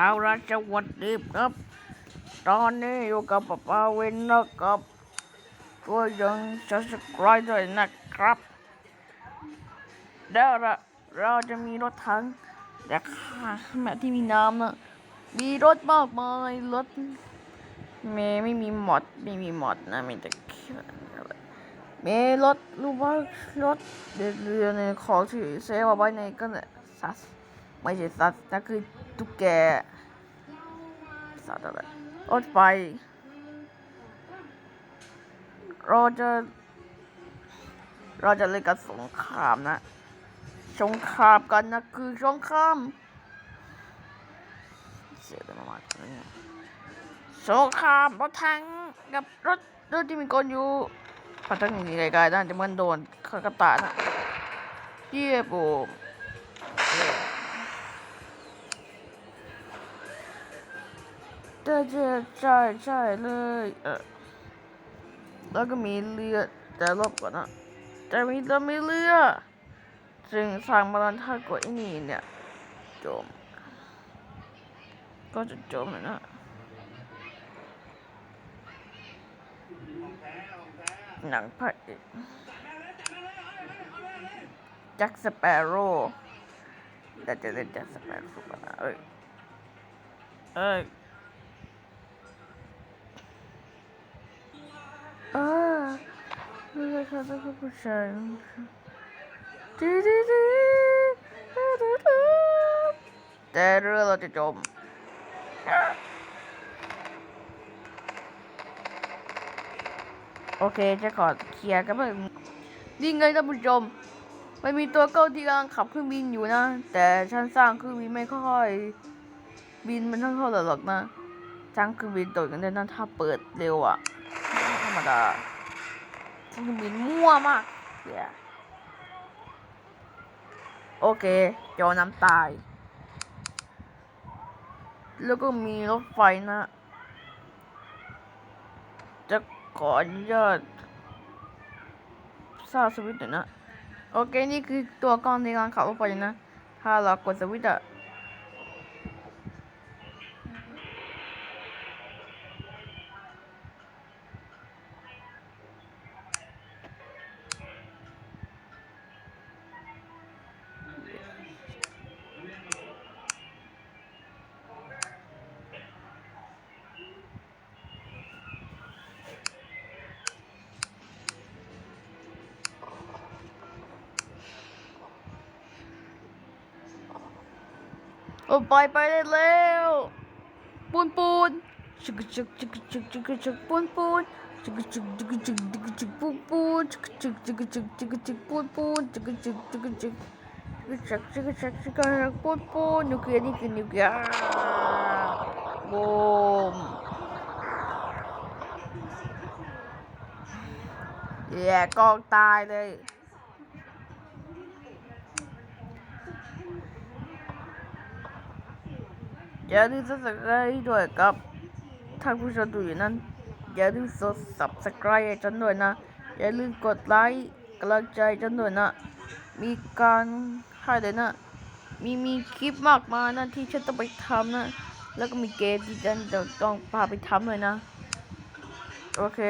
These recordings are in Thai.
เอาละสวัสดีครับ ตอนนี้อยู่กับป้าปาเวนนะครับก็ยังจะสกรายด้วยนะครับเดี๋ยวละเราจะมีรถถังแต่ข้าแม่ที่มีน้ำนะมีรถมากมายรถเมไม่มีหมดไม่มีหมดนะมีแต่แค่เมรถรู้ว่ารถเรือในของที่เซฟเอาไว้ในก็เนี่ยสัสไม่ใช่สัสนั่นคือตุ๊กแก อะไรรถไฟเราจะเราจะเล่นกันสงครามนะสงครามกันนะคือสงครามเสียดามากเลยสงครามรถถังกับรถรถที่มีคนอยู่พัฒนาไกลๆนะจะมันโดนขากระตานะเยี่ยบูม เจะจใช่ใช่เลยเออแล้วก็มีเรือแต่รบก่อนนะแต่มีแต่มีเรือจึงสร้างมาลันถ้ากดไอ้นี่เนี่ยจม ก็จะจมนะหนังพระเอกแจ็คสเปโร่แต่จะเล่นแจ็คสเปโร่กันนะเอ้ยเอ้ยอ่าเรื่องอะไรคะเป็นผู้ชาย ดีดีดีแต่เรือเราจะจมโอเคจะขอเคลียร์กันเพื่อนนี่ไงท่านผู้ชม มันมีตัวเก้าที่กำลังขับเครื่องบินอยู่นะ แต่ฉันสร้างเครื่องบินไม่ค่อย บินมันเท่าไหร่หรอกนะสร้างเครื่องบินตกกันได้นะถ้าเปิดเร็วอะไม่ธรรมดาเครื่องบินมั่วมากเดี๋ยวโอเคจอน้ำตาย แล้วก็มีรถไฟนะ จะขออนุญาตสร้างสวิตช์หน่อยนะ โอเค นี่คือตัวกล้องในการขับรถไฟนะ ถ้าเรากดสวิตช์อะ โอ้ไปไปได้แล้วปูนปูนชิกชิกชิกชิกชิกชิกปูนปูนชิกชิกชิกชิกชิกชิกปูนปูนชิกชิกชิกชิกชิกชิกปูนปูนชิกชิกชิกชิกชิกชิกชิกชิกชิกปูนปูนนิวเคลียร์นี่คือนิวเคลียร์บูมแย่กองตายเลย อย่าลืม subscribe ด้วยครับท่านผู้ชมดูอยู่นั้น อย่าลืมกด subscribe ฉันด้วยนะ อย่าลืมกดไลค์กำลังใจฉันด้วยนะ มีการให้เลยนะ มีมีคลิปมากมายนะที่ฉันต้องไปทำนะ แล้วก็มีเกมที่ฉันจะต้องพาไปทำเลยนะ โอเค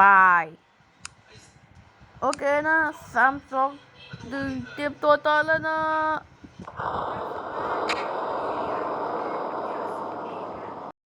บาย โอเคนะสามสองหนึ่งเตรียมตัวตอนแล้วนะ